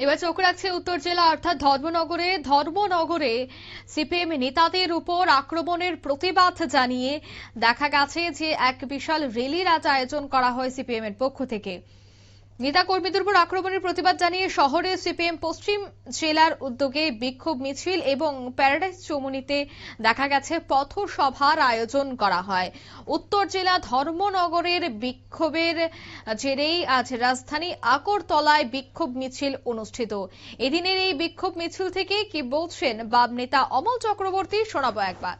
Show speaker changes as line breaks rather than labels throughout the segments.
এবার চোখ রাখছে উত্তর জেলা, অর্থাৎ ধর্মনগরে। ধর্মনগরে সিপিএম নেতাদের উপর আক্রমণের প্রতিবাদ জানিয়ে দেখা গেছে যে, এক বিশাল র্যালির আজ আয়োজন করা হয় সিপিএম এর পক্ষ থেকে। নেতা কর্মীদের উপর আক্রমণের প্রতিবাদ জানিয়ে শহরে সিপিএম পশ্চিম জেলার উদ্যোগে বিক্ষোভ মিছিল এবং প্যারাডাইস চৌমুনিতে দেখা গেছে পথসভার আয়োজন করা হয়। উত্তর জেলা ধর্মনগরের বিক্ষোভের জেরেই আজ রাজধানী আকরতলায় বিক্ষোভ মিছিল অনুষ্ঠিত। এদিনের এই বিক্ষোভ মিছিল থেকে কি বলছেন বাম নেতা অমল চক্রবর্তী, শোনাবো একবার।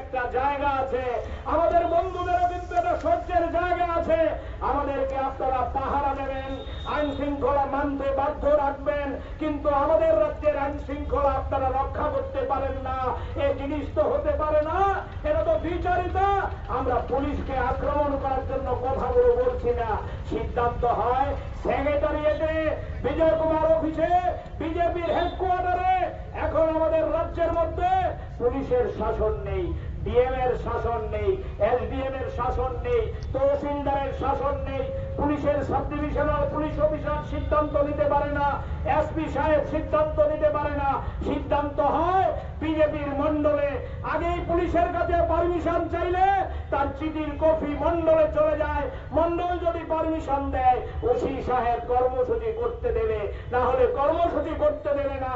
একটা জায়গা আছে। আমাদের একটা সহ্যের জায়গা আছে, আমাদেরকে আপনারা পাহারা দেবেন আইন শৃঙ্খলা মানতে বাধ্য রাখবেন, কিন্তু আমাদের রাজ্যের আইন শৃঙ্খলা আপনারা রক্ষা করতে পারেন না। এ জিনিস তো হতে পারে না এটা তো বিচারিত। আমরা পুলিশকে আক্রমণ করার জন্য কথাগুলো বলছি না। সিদ্ধান্ত হয় সেক্রেটারিয়েটে বিজয় কুমার অফিসে বিজেপির হেডকোয়ার্টারে এখন আমাদের রাজ্যের মধ্যে পুলিশের শাসন নেই ডিএম এর শাসন নেই এসডিএম এর শাসন নেই, তহসিলদারের শাসন নেই পুলিশের সাব ডিভিশনাল পুলিশ অফিসার সিদ্ধান্ত নিতে পারে না, এসপি সাহেব সিদ্ধান্ত নিতে পারে না। সিদ্ধান্ত হয় বিজেপির মন্ডলে আগেই পুলিশের কাছে পারমিশন চাইলে তার চিঠির কপি মন্ডলে চলে যায়। মন্ডল যদি পারমিশন দেয়, ওসি সাহেব কর্মসূচি করতে দেবে। না হলে কর্মসূচি করতে দেবে না।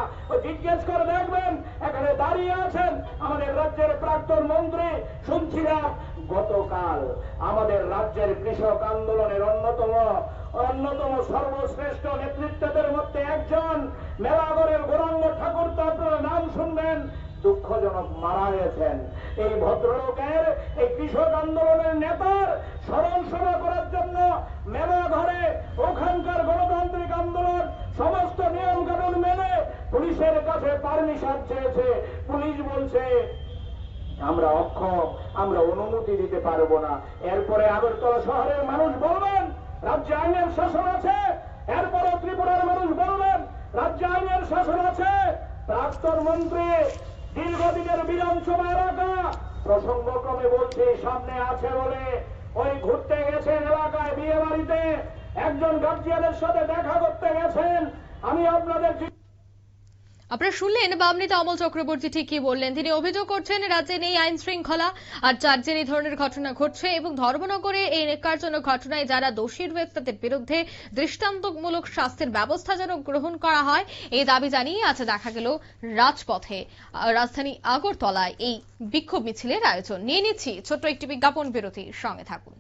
জিজ্ঞেস করে দেখবেন, এখানে দাঁড়িয়ে আছেন আমাদের রাজ্যের প্রাক্তন মন্ত্রী শুনছিলাম গতকাল আমাদের রাজ্যের কৃষক আন্দোলনের অন্যতম অন্যতম সর্বশ্রেষ্ঠ নেতৃত্বদের মধ্যে একজন মেলাগড়ের গৌরাঙ্গ ঠাকুর তো আপনারা নাম শুনবেন, দুঃখজনক মারা গেছেন। এই ভদ্রলোকের, এই কৃষক আন্দোলনের নেতার স্মরণ সভা করার জন্য মেলা ঘরে ওখানকার গণতান্ত্রিক আন্দোলন, সমস্ত নিয়ম কানুন মেনে পুলিশের কাছে পারমিশন চেয়েছে। পুলিশ বলছে আমরা অক্ষম, আমরা অনুমতি দিতে পারব না। এরপরে আগরতলা শহরের মানুষ বলবেন, রাজ্যে আইনের শাসন আছে? এরপরে ত্রিপুরার মানুষ বলবেন, রাজ্যে আইনের শাসন আছে? প্রাক্তন মন্ত্রী, দীর্ঘদিনের বিধানসভা এলাকা প্রসঙ্গক্রমে বলছি, সামনে আছে বলে। ওই ঘুরতে গেছেন এলাকায় বিয়ে বাড়িতে একজন গার্জিয়ানের সাথে দেখা করতে গেছেন। আমি আপনাদের
আপনারা শুনলেন বাম নেতা অমল চক্রবর্তী ঠিক কি বললেন। তিনি অভিযোগ করছেন, রাজ্যে নেই আইন শৃঙ্খলা। আর রাজ্যের এই ধরনের ঘটনা ঘটছে এবং ধর্মনগরে এই নেকারজনক ঘটনায় যারা দোষী রয়েছে, তাদের বিরুদ্ধে দৃষ্টান্তমূলক শাস্তির ব্যবস্থা যেন গ্রহণ করা হয়, এই দাবি জানিয়ে আজ দেখা গেল রাজপথে। রাজধানী আগরতলায় এই বিক্ষোভ মিছিলের আয়োজন। নিয়ে নিচ্ছি ছোট্ট একটি বিজ্ঞাপন বিরতির সঙ্গে থাকুন।